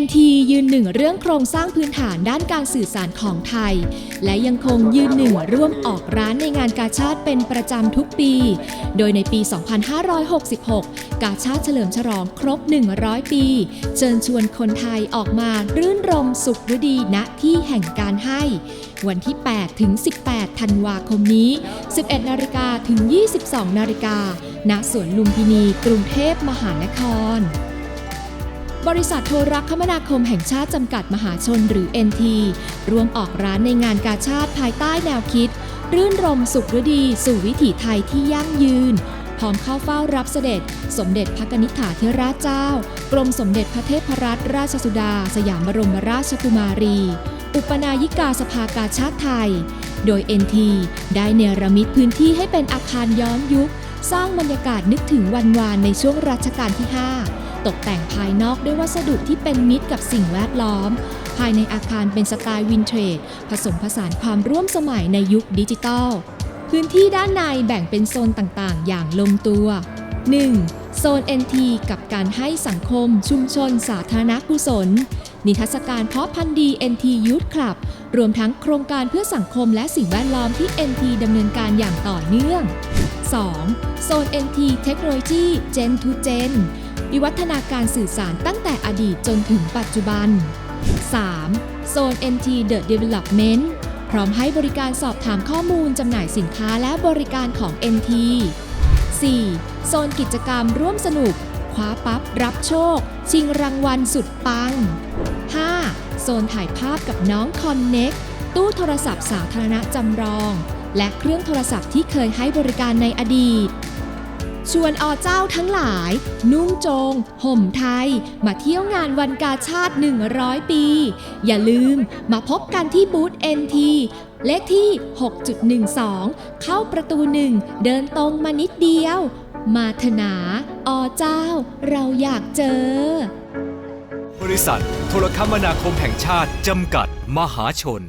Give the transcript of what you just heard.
NT ยืนหนึ่งเรื่องโครงสร้างพื้นฐานด้านการสื่อสารของไทย และยังคงยืนหนึ่งร่วมออกร้านในงานกาชาติเป็นประจำทุกปี โดยในปี 2566 กาชาติเฉลิมฉลองครบ 100 ปี เชิญชวนคนไทยออกมารื่นรมสุขฤดีณที่แห่งการให้ วันที่ 8 ถึง 18 ธันวาคมนี้ 11 นาฬิกาถึง 22 นาฬิกาณสวนลุมพินี กรุงเทพมหานคร บริษัทโทรคมนาคมแห่งชาติจำกัดมหาชนหรือ NT ร่วมออกร้านในงานกาชาติภายใต้แนวคิด รื่นรมสุขฤดี สู่วิถีไทยที่ยั่งยืน พร้อมเข้าเฝ้ารับเสด็จ สมเด็จพระนิษฐาธิราชเจ้า กรมสมเด็จพระเทพรัตนราชสุดา สยามบรมราชกุมารี อุปนายิกาสภากาชาติไทย โดย NT ได้เนรมิตพื้นที่ให้เป็นอาคารย้อนยุค สร้างบรรยากาศนึกถึงวันวานในช่วงรัชกาลที่ 5 ตกแต่งภายนอกด้วยวัสดุที่เป็นมิตรกับสิ่งแวดล้อม ภายในอาคารเป็นสไตล์วินเทรดผสมผสานความร่วมสมัยในยุคดิจิตอลพื้นที่ด้านในแบ่งเป็นโซนต่างๆ อย่างลงตัว 1. โซน NT กับการให้สังคม ชุมชน สาธารณกุศล นิทรรศการเพาะพันธุ์ดี NT Youth Club รวมทั้งโครงการเพื่อสังคมและสิ่งแวดล้อมที่ NT ดำเนินการอย่างต่อเนื่อง 2. โซน NT Technology Gen to Gen วิวัฒนาการสื่อสารตั้งแต่อดีตจนถึงปัจจุบัน 3. โซน NT The Development พร้อมให้บริการสอบถามข้อมูลจำหน่ายสินค้าและบริการของ NT 4. โซนกิจกรรมร่วมสนุก คว้าปั๊บรับโชค ชิงรางวัลสุดปัง 5. โซนถ่ายภาพกับน้องคอนเน็กตู้โทรศัพท์สาธารณะจำลอง และเครื่องโทรศัพท์ที่เคยให้บริการในอดีต ชวนอเจ้าทั้งหลาย นุ่งโจง ห่มไทย มาเที่ยวงานวันกาชาติ 100 ปี อย่าลืมมาพบกันที่บูธ NT เลขที่ 6.12 เข้าประตูหนึ่ง เดินตรงมานิดเดียว มาถนาอเจ้า เราอยากเจอ บริษัท โทรคมนาคมแห่งชาติ จำกัด มหาชน